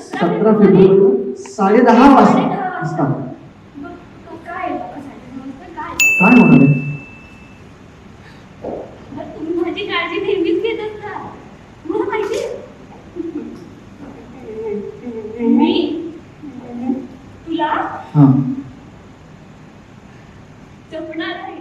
सतरा फेब्रुवारी साडे दहा वाजता. काय होणार आहे? मग तुम्ही माझी काळजी नेहमीच घेत असता मला माहिती आहे. मी तुला हां जपणार आहे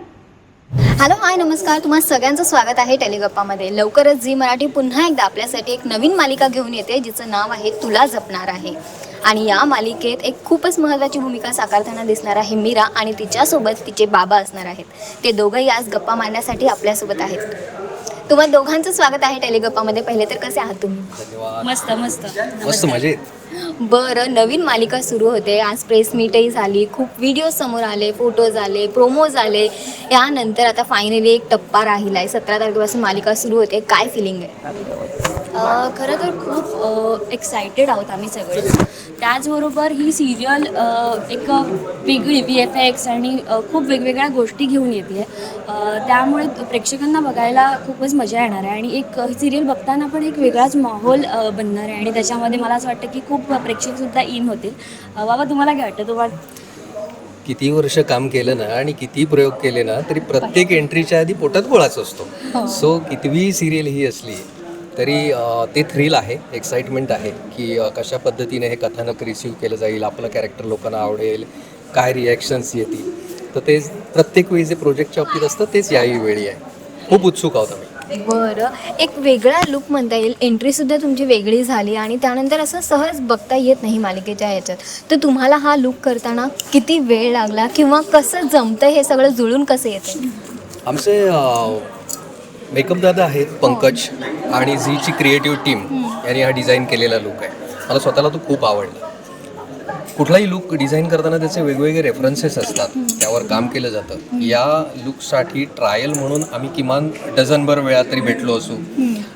हॅलो हाय नमस्कार तुम्हा सगळ्यांचं स्वागत आहे टेलिगप्पामध्ये. लवकरच झी मराठी पुन्हा एकदा आपल्यासाठी एक नवीन मालिका घेऊन येते जिचं नाव आहे तुला जपणार आहे. आणि या मालिकेत एक खूपच महत्त्वाची भूमिका साकारताना दिसणार आहे मीरा आणि तिच्यासोबत तिचे बाबा असणार आहेत. ते दोघंही आज गप्पा मारण्यासाठी आपल्यासोबत आहेत. तुम्हा दोघांचं स्वागत आहे टेलिगप्पामध्ये. पहिले तर कसे आहात तुम्ही? धन्यवाद. मस्त मस्त. मस्त मजेत बरं नवीन मालिका सुरू होते. आज प्रेस मीटही झाली. खूप व्हिडिओ समोर आले फोटोज आले प्रोमोज आले. यानंतर आता फायनली एक टप्पा राहिला आहे सतरा तारखेपासून मालिका सुरू होते. काय फिलिंग आहे? खरं तर खूप एक्सायटेड आहोत आम्ही सगळे. त्याचबरोबर ही सिरियल एक वेगळी व्ही एफ एक्स आणि खूप वेगवेगळ्या गोष्टी घेऊन येते. आहे त्यामुळे प्रेक्षकांना बघायला खूपच मजा येणार आहे. आणि एक सिरियल बघताना पण एक वेगळाच माहोल बनणार आहे. आणि त्याच्यामध्ये मला असं वाटतं की खूप प्रेक्षकसुद्धा इन होतील. बाबा तुम्हाला काय वाटतं? तुम्हाला किती वर्ष काम केलं ना आणि किती प्रयोग केले ना तरी प्रत्येक एंट्रीच्या आधी पोटात गोळाच असतो. सो कितवी सिरियल ही असली तरी ते थ्रिल आहे एक्साइटमेंट आहे की कशा पद्धतीने हे कथानक रिसीव केलं जाईल आपलं कॅरेक्टर लोकांना आवडेल काय रिॲक्शन्स येतील. तर ते प्रत्येक वेळी जे प्रोजेक्टच्या बाबतीत असतं तेच याही वेळी आहे. खूप उत्सुक आहोत आम्ही. बरं एक वेगळा लुक म्हणता येईल. एंट्रीसुद्धा तुमची वेगळी झाली आणि त्यानंतर असं सहज बघता येत नाही मालिकेच्या याच्यात तर तुम्हाला हा लुक करताना किती वेळ लागला किंवा कसं जमतं हे सगळं जुळून कसं येतं आमचे मेकअप दादा आहेत पंकज आणि झीची क्रिएटिव्ह टीम यांनी हा डिझाईन केलेला लुक आहे. मला स्वतःला तो खूप आवडला. कुठलाही लुक डिझाईन करताना त्याचे वेगवेगळे रेफरन्सेस असतात. त्यावर काम केलं जातं. या लुकसाठी ट्रायल म्हणून आम्ही किमान डझनभर वेळा तरी भेटलो असू.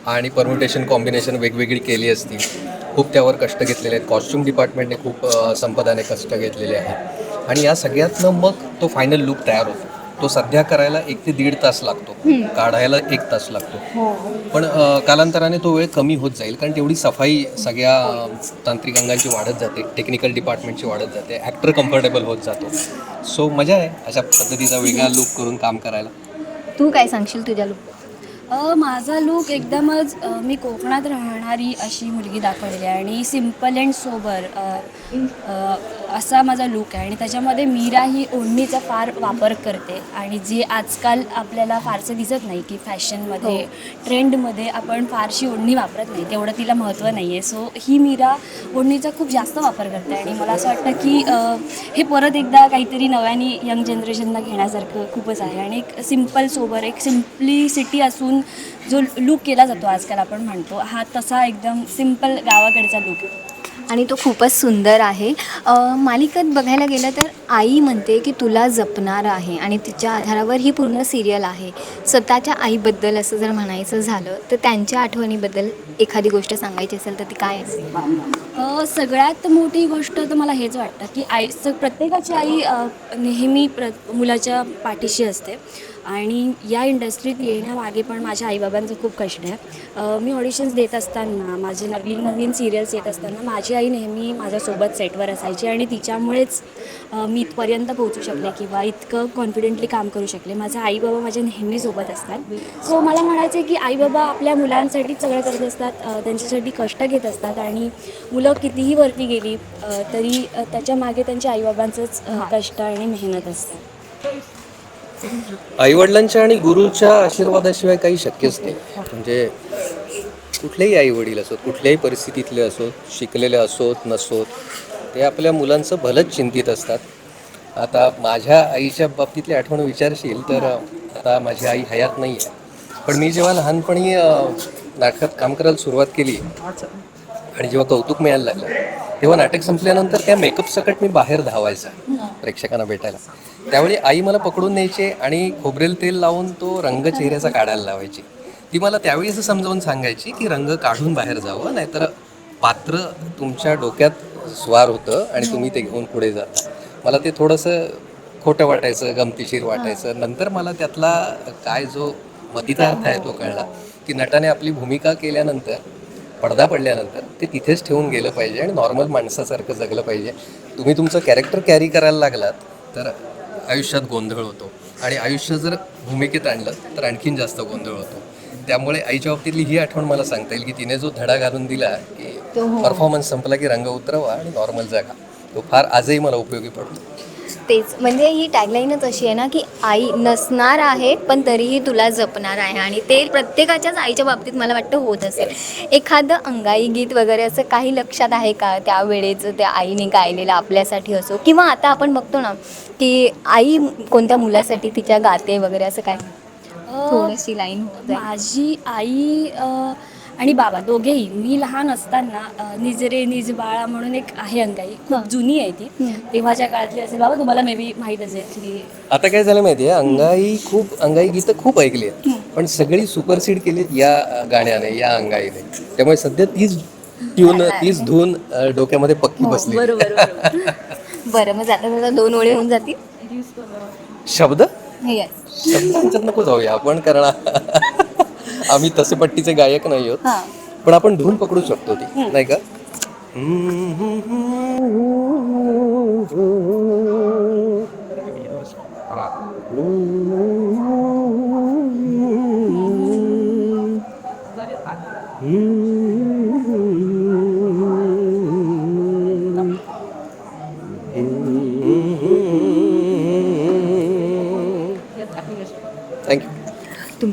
आणि परम्युटेशन कॉम्बिनेशन वेगवेगळी केली असती. खूप त्यावर कष्ट घेतलेले आहेत. कॉस्ट्युम डिपार्टमेंटने खूप संपदाने कष्ट घेतलेले आहेत आणि या सगळ्यातनं मग तो फायनल लुक तयार होतो. तो सध्या करायला एक ते दीड तास लागतो. काढायला एक तास लागतो. पण अ, कालांतराने तो वेळ कमी होत जाईल कारण तेवढी सफाई सगळ्या तांत्रिक अंगांची वाढत जाते टेक्निकल डिपार्टमेंटची वाढत जाते ॲक्टर कम्फर्टेबल होत जातो. सो मजा आहे अशा पद्धतीचा वेगळा लुक करून काम करायला. तू काय सांगशील तुझ्या लुक अ, माझा लूक एकदमच मी कोकणात राहणारी अशी मुलगी दाखवलेली आहे आणि सिंपल अँड सोबर असा माझा लूक आहे. आणि त्याच्यामध्ये मीरा ही ओढणीचा फार वापर करते. आणि जे आजकाल आपल्याला फारसं दिसत नाही की फॅशनमध्ये ट्रेंडमध्ये आपण फारशी ओढणी वापरत नाही. तेवढं तिला महत्त्व नाही आहे सो ही मीरा ओढणीचा खूप जास्त वापर करते. आणि मला असं वाटतं की हे परत एकदा काहीतरी नव्याने यंग जनरेशनला घेण्यासारखं खूपच आहे. आणि एक सिंपल सोबर एक सिम्प्लिसिटी असून जो लूक केला जातो आजकाल आपण म्हणतो हा तसा एकदम सिंपल गावाकडचा लूक आणि तो खूपच सुंदर आहे. मालिकात मालिकेत बघायला गेलं तर आई म्हणते की तुला जपणार आहे आणि तिच्या आधारावर ही पूर्ण सिरियल आहे. स्वतःच्या आईबद्दल असं जर म्हणायचं झालं तर त्यांच्या आठवणीबद्दल एखादी गोष्ट सांगायची असेल तर ती काय असेल? सगळ्यात मोठी गोष्ट तर मला हेच वाटतं की आई प्रत्येकाची आई नेहमी प्र मुलाच्या पाठीशी असते. आणि या इंडस्ट्रीत येण्यामागे पण माझ्या आईबाबांचं खूप कष्ट आहे. मी ऑडिशन्स देत असताना माझे नवीन नवीन सिरियल्स येत असताना माझी आई नेहमी माझ्यासोबत सेटवर असायची आणि तिच्यामुळेच मी इथपर्यंत पोहोचू शकले किंवा इतकं कॉन्फिडेंटली काम करू शकले. माझे आई बाबा माझ्या नेहमी सोबत असतात. सो मला म्हणायचं आहे की आई बाबा आपल्या मुलांसाठीच सगळं करत असतात त्यांच्यासाठी कष्ट घेत असतात आणि मुलं कितीही वरती गेली तरी त्याच्यामागे त्यांच्या आईबाबांचंच कष्ट आणि मेहनत असते आईवडिलांच्या आणि गुरुच्या आशीर्वादाशिवाय काही शक्यच नाही. म्हणजे कुठलेही आई वडील असोत कुठल्याही परिस्थितीतले असोत शिकलेले असोत नसोत ते आपल्या मुलांचं भलंच चिंतित असतात. आता माझ्या आईच्या बाबतीतली आठवण विचारशील तर आता माझी आई हयात नाही आहे पण मी जेव्हा लहानपणी नाटकात काम करायला सुरुवात केली आणि जेव्हा कौतुक मिळायला लागलं तेव्हा नाटक संपल्यानंतर त्या मेकअप सकट मी बाहेर धावायचा प्रेक्षकांना भेटायला. त्यावेळी आई मला पकडून न्यायचे आणि खोबरेल तेल लावून तो रंग चेहऱ्याचा काढायला लावायची. ती मला त्यावेळी असं समजावून सांगायची की रंग काढून बाहेर जावं नाहीतर पात्र तुमच्या डोक्यात स्वार होतं आणि तुम्ही ते घेऊन पुढे जाता मला ते थोडंसं खोटं वाटायचं गमतीशीर वाटायचं. नंतर मला त्यातला काय जो मतितार्थ आहे तो कळला की नटाने आपली भूमिका केल्यानंतर पडदा पडल्यानंतर ते तिथेच ठेवून गेलं पाहिजे आणि नॉर्मल माणसासारखं जगलं पाहिजे. तुम्ही तुमचं कॅरेक्टर कॅरी करायला लागलात तर आयुष्यात गोंधळ होतो. आणि आयुष्य जर भूमिकेत आणलं तर आणखीन जास्त गोंधळ होतो. त्यामुळे आईच्या बाबतीतली ही आठवण मला सांगता येईल की तिने जो धडा घालून दिला की परफॉर्मन्स संपला की रंग उतरवा आणि नॉर्मल जागा. तो फार आजही मला उपयोगी पडतो. तेच. म्हणजे ही टॅगलाईनच अशी आहे ना की आई नसणार आहे पण तरीही तुला जपणार आहे. आणि ते प्रत्येकाच्याच आईच्या बाबतीत मला वाटतं होत असेल. एखादं अंगाई गीत वगैरे असं काही लक्षात आहे का? त्या वेळेचं त्या आईने गायलेलं आपल्यासाठी असो. किंवा आता आपण बघतो ना की आई कोणत्या मुलासाठी तिच्या गाते वगैरे असं काय? थोडीशी लाईन होत. माझी आई आणि बाबा दोघेही मी लहान असताना निजरे निज बाळा म्हणून एक आहे अंगाई. खूप जुनी आहे ती. तेव्हाच्या काळातली असेल. बाबा तुम्हाला मे बी माहीत असेल की आता काय झालं माहितीये? अंगाई खूप अंगाई गीतं खूप ऐकली आहेत. पण सगळी सुपरसीड केलीत या गाण्याने या अंगाईने. त्यामुळे सध्या तीच ट्यून तीच धून डोक्यामध्ये पक्की बसली. बरोबर बरोबर. बरं मग जाता दोन ओळी होऊन जातील. शब्द? शब्दांच्यात नको जाऊया आपण कारण आम्ही तसे पट्टीचे गायक नाही आहोत. हां. पण आपण धून पकडू शकतो ती नाही का?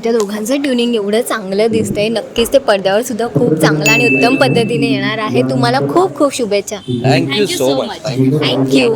तुमच्या दोघांचं ट्युनिंग एवढं चांगलं दिसतंय. नक्कीच ते पडद्यावर सुद्धा खूप चांगलं आणि उत्तम पद्धतीने येणार आहे. तुम्हाला खूप खूप शुभेच्छा. Thank you so much thank you thank you